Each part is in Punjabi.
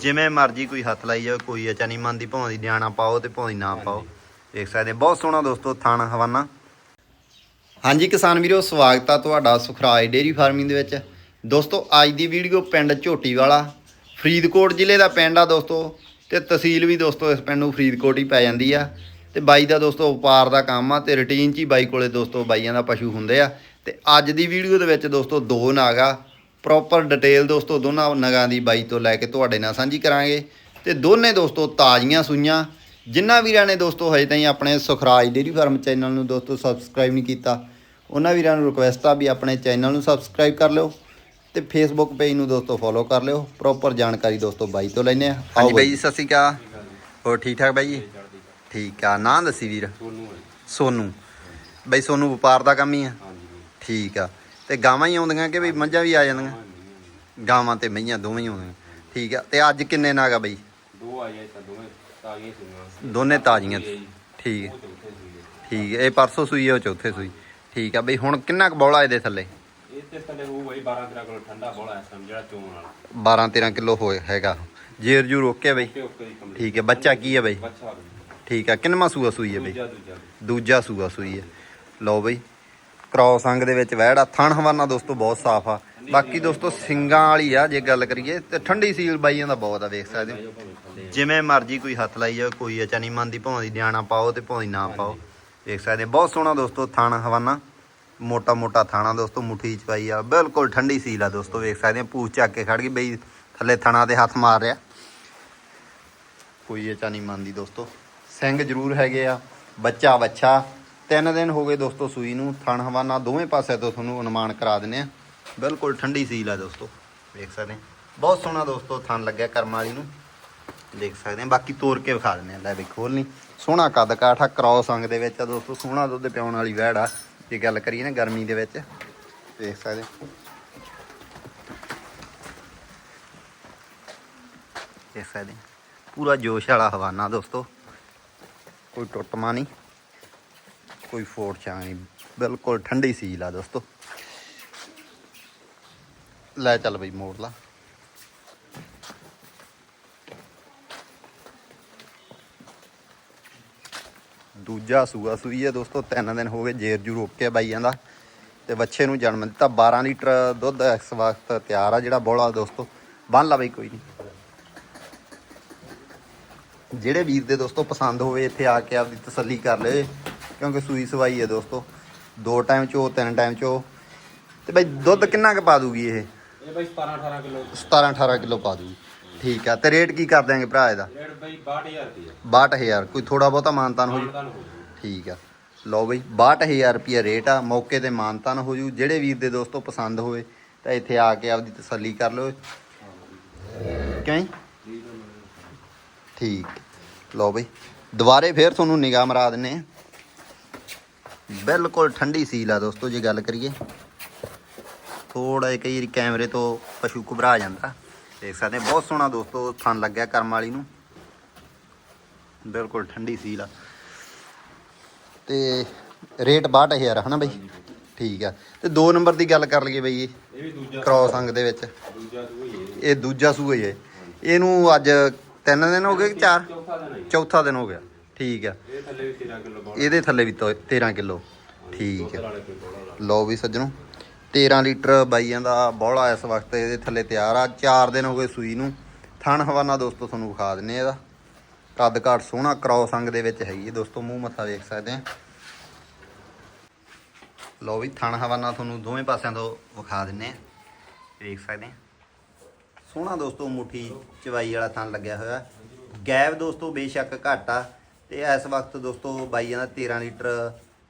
ਜਿਵੇਂ ਮਰਜ਼ੀ ਕੋਈ ਹੱਥ ਲਾਈ ਜਾਵੇ ਕੋਈ ਅਚਾ ਨਹੀਂ ਮੰਨਦੀ, ਭਾਵੇਂ ਨਿਆਣਾ ਪਾਓ ਤੇ ਭਾਵੇਂ ਨਾ ਪਾਓ। ਦੇਖ ਸਕਦੇ ਬਹੁਤ ਸੋਹਣਾ ਦੋਸਤੋ ਥਣ ਹਵਾਨਾ। ਹਾਂਜੀ ਕਿਸਾਨ ਵੀਰੋ, ਸਵਾਗਤ ਆ ਤੁਹਾਡਾ ਸੁਖਰਾਜ ਡੇਰੀ ਫਾਰਮਿੰਗ ਦੇ ਵਿੱਚ। ਦੋਸਤੋ, ਅੱਜ ਦੀ ਵੀਡੀਓ ਪਿੰਡ ਝੋਟੀ ਵਾਲਾ ਫਰੀਦਕੋਟ ਜ਼ਿਲ੍ਹੇ ਦਾ ਪਿੰਡ ਆ ਦੋਸਤੋ, ਤੇ ਤਹਿਸੀਲ ਵੀ ਦੋਸਤੋ ਇਸ ਪਿੰਡ ਨੂੰ ਫਰੀਦਕੋਟ ਹੀ ਪੈ ਜਾਂਦੀ ਆ। ਤੇ ਬਾਈ ਦਾ ਦੋਸਤੋ ਵਪਾਰ ਦਾ ਕੰਮ ਆ ਤੇ ਰੁਟੀਨ 'ਚ ਹੀ ਬਾਈ ਕੋਲੇ ਦੋਸਤੋ ਬਾਈਆਂ ਦਾ ਪਸ਼ੂ ਹੁੰਦੇ ਆ। ਤੇ ਅੱਜ ਦੀ ਵੀਡੀਓ ਦੇ ਵਿੱਚ ਦੋਸਤੋ ਦੋ ਨਾਗ ਆ। ਪ੍ਰੋਪਰ ਡਿਟੇਲ ਦੋਸਤੋ ਦੋਨਾਂ ਨਗਾਂ ਦੀ ਬਾਈ ਤੋਂ ਲੈ ਕੇ ਤੁਹਾਡੇ ਨਾਲ ਸਾਂਝੀ ਕਰਾਂਗੇ। ਤੇ ਦੋਨੇ ਦੋਸਤੋ ਤਾਜ਼ੀਆਂ ਸੂਈਆਂ। ਜਿਨ੍ਹਾਂ ਵੀਰਾਂ ਨੇ ਦੋਸਤੋ ਹਜੇ ਤਾਈਂ ਆਪਣੇ ਸੁਖਰਾਜ ਡੇਰੀ ਫਾਰਮ ਚੈਨਲ ਨੂੰ ਦੋਸਤੋ ਸਬਸਕ੍ਰਾਈਬ ਨਹੀਂ ਕੀਤਾ ਉਹਨਾਂ ਵੀਰਾਂ ਨੂੰ ਰਿਕੁਐਸਟ ਆ ਵੀ ਆਪਣੇ ਚੈਨਲ ਨੂੰ ਸਬਸਕ੍ਰਾਈਬ ਕਰ ਲਿਓ ਤੇ ਫੇਸਬੁੱਕ ਪੇਜ ਨੂੰ ਦੋਸਤੋ ਫੋਲੋ ਕਰ ਲਿਓ। ਪ੍ਰੋਪਰ ਜਾਣਕਾਰੀ ਦੋਸਤੋ ਬਾਈ ਤੋਂ ਲੈਨੇ ਆ। ਹਾਂਜੀ ਬਾਈ ਜੀ ਸਤਿ ਸ਼੍ਰੀ ਅਕਾਲ। ਹੋਰ ਠੀਕ ਠਾਕ ਬਾਈ ਜੀ? ਠੀਕ ਆ ਨਾਂ ਦੱਸੀ ਵੀਰ। ਸੋਨੂੰ ਸੋਨੂੰ। ਬਾਈ ਸੋਨੂੰ ਵਪਾਰ ਦਾ ਕੰਮ ਹੀ ਆ। ਹਾਂਜੀ ਠੀਕ ਆ। ਤੇ ਗਾਵਾਂ ਹੀ ਆਉਂਦੀਆਂ ਕਿ ਵੀ ਮੱਝਾਂ ਵੀ ਆ ਜਾਂਦੀਆਂ? ਗਾਵਾਂ ਤੇ ਮਈਆਂ ਦੋਵੇਂ ਹੀ ਆਉਂਦੀਆਂ। ਠੀਕ ਆ ਤੇ ਅੱਜ ਕਿੰਨੇ ਨਾਗ ਆ ਬਾਈ? ਦੋ ਆਏ ਤਾਂ ਦੋਵੇਂ ਤਾਗੀਆਂ ਸੁਣੀਆਂ ਦੋਨੇ ਤਾਜ਼ੀਆਂ। ਠੀਕ ਠੀਕ ਇਹ ਪਰਸੋਂ ਸੂਈ ਹੈ ਉਹ ਚੌਥੇ ਸੂਈ। ਠੀਕ ਆ ਬਈ ਹੁਣ ਕਿੰਨਾ ਕੁ ਬੌਲਾ ਇਹਦੇ ਥੱਲੇ? ਇਹ ਤੇ ਥੱਲੇ ਉਹ ਬਈ 12 13 ਕਿਲੋ ਠੰਡਾ ਬੋਲਾ ਹੈ ਜਿਹੜਾ ਚੋਣ ਵਾਲਾ। 12 13 ਕਿਲੋ ਹੋਏ ਹੈਗਾ। ਜੇਰ ਜੂ ਰੋਕਿਆ ਬਈ? ਠੀਕ ਹੈ ਬੱਚਾ ਕੀ ਹੈ ਬਈ? ਠੀਕ ਆ ਕਿੰਨਵਾਂ ਸੂਆ ਸੂਈ ਹੈ ਬਈ? ਦੂਜਾ ਦੂਜਾ। ਬਈ। ਦੂਜਾ ਸੂਆ ਸੂਈ ਹੈ ਲਓ ਬਈ ਕ੍ਰੋਸ ਅੰਗ ਦੇ ਵਿੱਚ ਵਹਿੜਾ ਥਣ ਹਵਾਨਾ ਦੋਸਤੋ ਬਹੁਤ ਸਾਫ਼ ਆ। ਬਾਕੀ ਦੋਸਤੋ ਸਿੰਗਾਂ ਵਾਲੀ ਆ, ਜੇ ਗੱਲ ਕਰੀਏ, ਤੇ ਠੰਡੀ ਸੀਲ ਬਾਈਆਂ ਦਾ ਬਹੁਤ ਆ, ਵੇਖ ਸਕਦੇ ਹੋ। ਜਿਵੇਂ ਮਰਜ਼ੀ ਕੋਈ ਹੱਥ ਲਾਈ ਜਾਵੇ ਕੋਈ ਅਚਾ ਨਹੀਂ ਮੰਨਦੀ, ਭਾਵੇਂ ਨਿਆਣਾ ਪਾਓ ਤੇ ਭਾਵੇਂ ਨਾ ਪਾਓ। ਵੇਖ ਸਕਦੇ ਬਹੁਤ ਸੋਹਣਾ ਦੋਸਤੋ ਥਣ ਹਵਾਨਾ ਮੋਟਾ ਮੋਟਾ ਥਾਣਾ ਦੋਸਤੋ, ਮੁੱਠੀ ਚ ਪਾਈ ਆ, ਬਿਲਕੁਲ ਠੰਡੀ ਸੀਲ ਆ ਦੋਸਤੋ, ਵੇਖ ਸਕਦੇ ਹੋ, ਪੂਛ ਚੱਕ ਕੇ ਖੜ ਗਈ, ਬਈ ਥੱਲੇ ਥਣਾ ਦੇ ਹੱਥ ਮਾਰ ਰਿਹਾ। ਕੋਈ ਅਚਾ ਨਹੀਂ ਮੰਨਦੀ ਦੋਸਤੋ। ਸਿੰਘ ਜ਼ਰੂਰ ਹੈਗੇ ਆ ਬੱਚਾ ਬੱਚਾ ਤਿੰਨ ਦਿਨ ਹੋ ਗਏ ਦੋਸਤੋ ਸੂਈ ਨੂੰ, ਥਣ ਹਵਾਨਾ ਦੋਵੇਂ ਪਾਸੇ ਤੋਂ ਤੁਹਾਨੂੰ ਅਨੁਮਾਨ ਕਰਾ ਦਿੰਨੇ ਆ ਬਿਲਕੁਲ ਠੰਡੀ ਸੀਲ ਆ ਦੋਸਤੋ ਦੇਖ ਸਕਦੇ ਬਹੁਤ ਸੋਹਣਾ ਦੋਸਤੋ ਥਣ ਲੱਗਿਆ ਕਰਮ ਵਾਲੀ ਨੂੰ। ਦੇਖ ਸਕਦੇ ਆ ਬਾਕੀ ਤੋੜ ਕੇ ਵਿਖਾ ਦਿੰਨੇ ਆ ਲੈ ਵੀ ਖੋਲ ਨਹੀਂ ਸੋਹਣਾ ਕੱਦ ਕਾਠਾ ਕ੍ਰੋਸ ਅੰਗ ਦੇ ਵਿੱਚ ਆ ਦੋਸਤੋ, ਸੋਹਣਾ ਦੁੱਧ ਪਿਆਉਣ ਵਾਲੀ ਵਹਿੜ ਆ, ਜੇ ਗੱਲ ਕਰੀਏ ਨਾ ਗਰਮੀ ਦੇ ਵਿੱਚ। ਦੇਖ ਸਕਦੇ ਆ। ਦੇਖ ਸਕਦੇ ਪੂਰਾ ਜੋਸ਼ ਵਾਲਾ ਹਵਾਨਾ ਦੋਸਤੋ। ਕੋਈ ਟੁੱਟਮਾ ਨਹੀਂ ਕੋਈ ਫੋੜ ਚਾਂ ਨਹੀਂ। ਬਿਲਕੁਲ ਠੰਡੀ ਸੀਲ ਆ ਦੋਸਤੋ। ਲੈ ਚੱਲ ਬਈ ਮੋੜ ਲਾ ਦੂਜਾ ਸੂਆ ਸੂਈ ਹੈ ਦੋਸਤੋ, ਤਿੰਨ ਦਿਨ ਹੋ ਗਏ ਜੇਰ ਜੂ ਰੋਕ ਕੇ ਬਾਈਆਂ ਦਾ। ਤੇ ਬੱਚੇ ਨੂੰ ਜਨਮ ਦਿੱਤਾ 12 ਲੀਟਰ ਦੁੱਧ ਇਸ ਵਕਤ ਤਿਆਰ ਆ ਜਿਹੜਾ ਬੋਲਾ ਦੋਸਤੋ। ਬੰਨ ਲਾ ਬਈ ਕੋਈ ਨਹੀਂ ਜਿਹੜੇ ਵੀਰ ਦੇ ਦੋਸਤੋ ਪਸੰਦ ਹੋਵੇ, ਇੱਥੇ ਆ ਕੇ ਆਪਦੀ ਤਸੱਲੀ ਕਰ ਲਏ। ਕਿਉਂਕਿ ਸੂਈ ਸਵਾਈ ਹੈ ਦੋਸਤੋ। ਦੋ ਟਾਈਮ ਚੋ ਤਿੰਨ ਟਾਈਮ ਚੋ ਤੇ ਬਈ ਦੁੱਧ ਕਿੰਨਾ ਕੁ ਪਾ ਦੂਗੀ ਇਹ? ਇਹ ਬਈ 17 18 ਕਿਲੋ। 17 18 ਕਿਲੋ ਪਾ ਦੂਗੀ। ਠੀਕ ਆ ਤੇ ਰੇਟ ਕੀ ਕਰ ਦਿਆਂਗੇ ਭਰਾ ਇਹਦਾ? ਰੇਟ ਬਈ 62000 ਰੁਪਏ 62000 ਕੋਈ ਥੋੜਾ ਬਹੁਤਾ ਮਾਨਤਾਨ ਹੋ ਜੂ? ਮਾਨਦਾਨ ਹੋ ਜੂ। ਠੀਕ ਆ। ਲਓ ਬਈ 62000 ਰੁਪਿਆ ਰੇਟ ਆ ਮੌਕੇ ਤੇ ਮਾਨਤਾਨ ਹੋ ਜੂ। ਜਿਹੜੇ ਵੀਰ ਦੇ ਦੋਸਤੋ ਪਸੰਦ ਹੋਵੇ ਤਾਂ ਇੱਥੇ ਆ ਕੇ ਆਪਦੀ ਤਸੱਲੀ ਕਰ ਲਓ। ਕਿਵੇਂ ਠੀਕ ਲਓ ਬਈ ਦੁਬਾਰੇ ਫੇਰ ਤੁਹਾਨੂੰ ਨਿਗਾਹ ਮਰਾ ਦਿੰਨੇ ਆ। ਬਿਲਕੁਲ ਠੰਡੀ ਸੀਲ ਆ ਦੋਸਤੋ ਜੇ ਗੱਲ ਕਰੀਏ। ਥੋੜਾ ਜਿਹਾ ਕਈ ਕੈਮਰੇ ਤੋਂ ਪਸ਼ੂ ਘਬਰਾ ਜਾਂਦਾ। ਦੇਖ ਸਕਦੇ ਬਹੁਤ ਸੋਹਣਾ ਦੋਸਤੋ ਥਣ ਲੱਗਿਆ ਕਰਮ ਵਾਲੀ ਨੂੰ। ਬਿਲਕੁਲ ਠੰਡੀ ਸੀਲ ਆ। ਤੇ ਰੇਟ 62000 ਹਨਾ ਬਈ? ਠੀਕ ਆ। ਤੇ 2 ਨੰਬਰ ਦੀ ਗੱਲ ਕਰ ਲਈਏ ਬਈ ਇਹ ਵੀ ਦੂਜਾ ਕ੍ਰੋਸ ਅੰਗ ਦੇ ਵਿੱਚ। ਦੂਜਾ ਹੈ ਇਹ ਦੂਜਾ ਸੂਆ ਹੀ ਹੈ। ਇਹਨੂੰ ਅੱਜ ਤਿੰਨ ਦਿਨ ਹੋ ਗਏ ਕਿ ਚਾਰ? ਚੌਥਾ ਦਿਨ ਹੈ। ਜੀ। ਚੌਥਾ ਦਿਨ ਹੋ ਗਿਆ। ਠੀਕ ਆ। ਇਹ ਥੱਲੇ ਵੀ 13 ਕਿਲੋ ਬੋਲਾ ਇਹਦੇ ਥੱਲੇ ਵੀ ਤੋ- 13 ਕਿਲੋ। ਠੀਕ ਹੈ ਵਾਲੇ ਕੋਈ ਬੋਲਾ ਲਾ ਲਓ ਵੀ ਸੱਜਣੋ 13 ਲੀਟਰ ਬਾਈਆਂ ਦਾ ਬੋਲਾ ਇਸ ਵਕਤ ਇਹਦੇ ਥੱਲੇ ਤਿਆਰ ਆ। 4 ਦਿਨ ਹੋ ਗਏ ਸੂਈ ਨੂੰ। ਥਣ ਹਵਾਨਾ ਦੋਸਤੋ ਤੁਹਾਨੂੰ ਵਿਖਾ ਦਿੰਨੇ ਇਹਦਾ। ਕੱਦ ਕਾਠ ਸੋਹਣਾ ਕ੍ਰੋਸ ਅੰਗ ਦੇ ਵਿੱਚ ਹੈਗੀ ਹੈ ਦੋਸਤੋ ਮੂੰਹ ਮੱਥਾ ਵੇਖ ਸਕਦੇ ਆ। ਲਓ ਵੀ ਥਣ ਹਵਾਨਾ ਤੁਹਾਨੂੰ ਦੋਵੇਂ ਪਾਸਿਆਂ ਤੋਂ ਵਿਖਾ ਦਿੰਨੇ ਆ। ਵੇਖ ਸਕਦੇ ਆ। ਸੋਹਣਾ ਦੋਸਤੋ ਮੁੱਠੀ ਚਵਾਈ ਵਾਲਾ ਥਣ ਲੱਗਿਆ ਹੋਇਆ। ਗੈਪ ਦੋਸਤੋ ਬੇਸ਼ੱਕ ਘੱਟ। ਆ ਤੇ ਇਸ ਵਕਤ ਦੋਸਤੋ ਬਾਈਆਂ ਦਾ 13 ਲੀਟਰ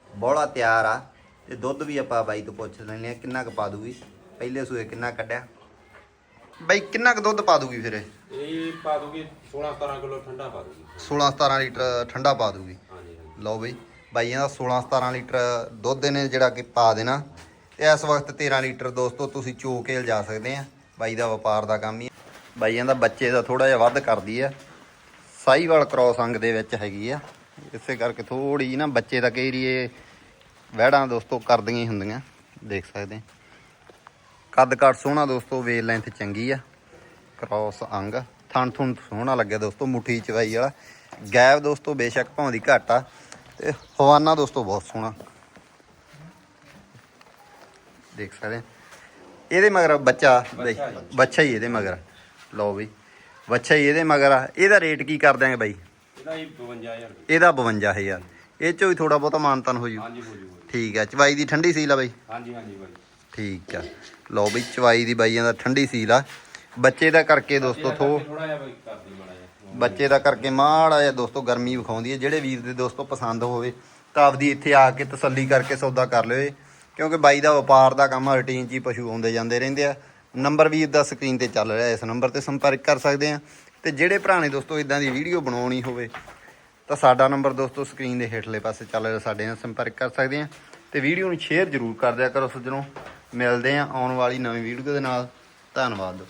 ਬੋਲਾ ਤਿਆਰ ਆ ਤੇ ਦੁੱਧ ਵੀ ਆਪਾਂ ਬਾਈ ਤੋਂ ਪੁੱਛ ਲੈਂਦੇ ਆ ਕਿੰਨਾ ਕੁ ਪਾ ਦੂਗੀ? ਪਹਿਲੇ ਸੂਏ ਕਿੰਨਾ ਕੱਢਿਆ? ਬਾਈ ਕਿੰਨਾ ਕੁ ਦੁੱਧ ਪਾ ਦੂਗੀ ਫਿਰ ਇਹ? ਪਾ ਦੂਗੀ 16 17 ਕਿਲੋ ਠੰਡਾ ਪਾ ਦੂਗੀ। 16 17 ਲੀਟਰ ਠੰਡਾ ਪਾ ਦੂਗੀ। ਹਾਂਜੀ ਲਓ ਬਈ ਬਾਈਆਂ ਦਾ 16 17 ਲੀਟਰ ਦੁੱਧ ਇਹਨੇ ਜਿਹੜਾ ਕਿ ਪਾ ਦੇਣਾ। ਤੇ ਇਸ ਵਕਤ 13 ਲੀਟਰ ਦੋਸਤੋ ਤੁਸੀਂ ਚੋ ਕੇ ਲਿਜਾ ਸਕਦੇ ਆ। ਬਾਈ ਦਾ ਵਪਾਰ ਦਾ ਕੰਮ ਹੀ। ਬਾਈਆਂ ਦਾ ਬੱਚੇ ਦਾ ਥੋੜਾ ਜਿਹਾ ਵੱਧ ਕਰਦੀ ਆ। ਸਾਈਵਾਲ ਕ੍ਰੋਸ ਅੰਗ ਦੇ ਵਿੱਚ ਹੈਗੀ ਆ। ਇਸੇ ਕਰਕੇ ਥੋੜੀ ਨਾ ਬੱਚੇ ਦਾ ਕਈ ਰੀਏ ਵਹਿੜਾਂ ਦੋਸਤੋ ਕਰਦੀਆਂ ਹੀ ਹੁੰਦੀਆਂ ਦੇਖ ਸਕਦੇ। ਕੱਦ ਕਾਠ ਸੋਹਣਾ ਦੋਸਤੋ ਵੇਲ ਲੈਂਥ ਚੰਗੀ ਆ। ਕ੍ਰੋਸ ਅੰਗ ਥਣ ਥੁਣ ਸੋਹਣਾ ਲੱਗਿਆ ਦੋਸਤੋ ਮੁੱਠੀ ਚਵਾਈ ਵਾਲਾ। ਗੈਬ ਦੋਸਤੋ ਬੇਸ਼ੱਕ ਭਾਉਂਦੀ ਘੱਟ ਆ ਤੇ ਹਵਾਨਾ ਦੋਸਤੋ ਬਹੁਤ ਸੋਹਣਾ। ਦੇਖ ਸਕਦੇ। ਇਹਦੇ ਮਗਰ ਬੱਚਾ ਬੱਚਾ ਹੀ ਇਹਦੇ ਮਗਰ। ਲਓ ਬਈ। ਹੀ ਇਹਦੇ ਮਗਰ ਆ। ਇਹਦਾ ਰੇਟ ਕੀ ਕਰ ਦਿਆਂਗੇ ਬਾਈ? ਇਹਦਾ ਹੀ 52000 ਰੁਪਏ। ਇਹਦਾ 52000 ਇਹ ਚੋਂ ਵੀ ਥੋੜਾ ਬਹੁਤਾ ਮਾਨਤਨ ਹੋ ਜੂ। ਹਾਂਜੀ ਹੋ ਜੂ ਠੀਕ ਆ ਚਵਾਈ ਦੀ ਠੰਡੀ ਸੀਲ ਆ ਬਾਈ? ਹਾਂਜੀ ਹਾਂਜੀ ਬਾਈ। ਠੀਕ ਆ। ਲਓ ਬਈ ਚਵਾਈ ਦੀ ਬਾਈਆਂ ਦਾ ਠੰਡੀ ਸੀਲ ਆ। ਬੱਚੇ ਦਾ ਕਰਕੇ ਦੋਸਤੋ ਥੋ ਥੋੜਾ ਜਿਹਾ ਬਾਈ ਕਰਦੀ ਮਾੜਾ ਜਿਹਾ। ਬੱਚੇ ਦਾ ਕਰਕੇ ਮਾੜਾ ਜਿਹਾ ਦੋਸਤੋ ਗਰਮੀ ਵਿਖਾਉਂਦੀ ਹੈ। ਜਿਹੜੇ ਵੀਰ ਦੇ ਦੋਸਤੋ ਪਸੰਦ ਹੋਵੇ ਤਾਂ ਆਪਦੀ ਇੱਥੇ ਆ ਕੇ ਤਸੱਲੀ ਕਰਕੇ ਸੌਦਾ ਕਰ ਲਿਓ। ਕਿਉਂਕਿ ਬਾਈ ਦਾ ਵਪਾਰ ਦਾ ਕੰਮ ਰੁਟੀਨ 'ਚ ਹੀ ਪਸ਼ੂ ਆਉਂਦੇ ਜਾਂਦੇ ਰਹਿੰਦੇ ਆ। ਨੰਬਰ ਵੀਰ ਦਾ ਸਕਰੀਨ ਤੇ ਚੱਲ ਰਿਹਾ ਇਸ ਨੰਬਰ ਤੇ ਸੰਪਰਕ ਕਰ ਸਕਦੇ ਆ ਤੇ ਜਿਹੜੇ ਭਰਾ ਨੇ ਦੋਸਤੋ ਇਦਾਂ ਦੀ ਵੀਡੀਓ ਬਣਾਉਣੀ ਹੋਵੇ, ਤਾਂ ਸਾਡਾ ਨੰਬਰ ਦੋਸਤੋ ਸਕਰੀਨ ਦੇ ਹੇਠਲੇ ਪਾਸੇ ਚੱਲ ਰਿਹਾ, ਸਾਡੇ ਨਾਲ ਸੰਪਰਕ ਕਰ ਸਕਦੇ ਆ ਤੇ ਵੀਡੀਓ ਨੂੰ ਸ਼ੇਅਰ ਜ਼ਰੂਰ ਕਰ ਦਿਆ ਕਰੋ ਸੱਜਣੋ। ਮਿਲਦੇ ਆ ਆਉਣ ਵਾਲੀ ਨਵੀਂ ਵੀਡੀਓ ਦੇ ਨਾਲ। ਧੰਨਵਾਦ।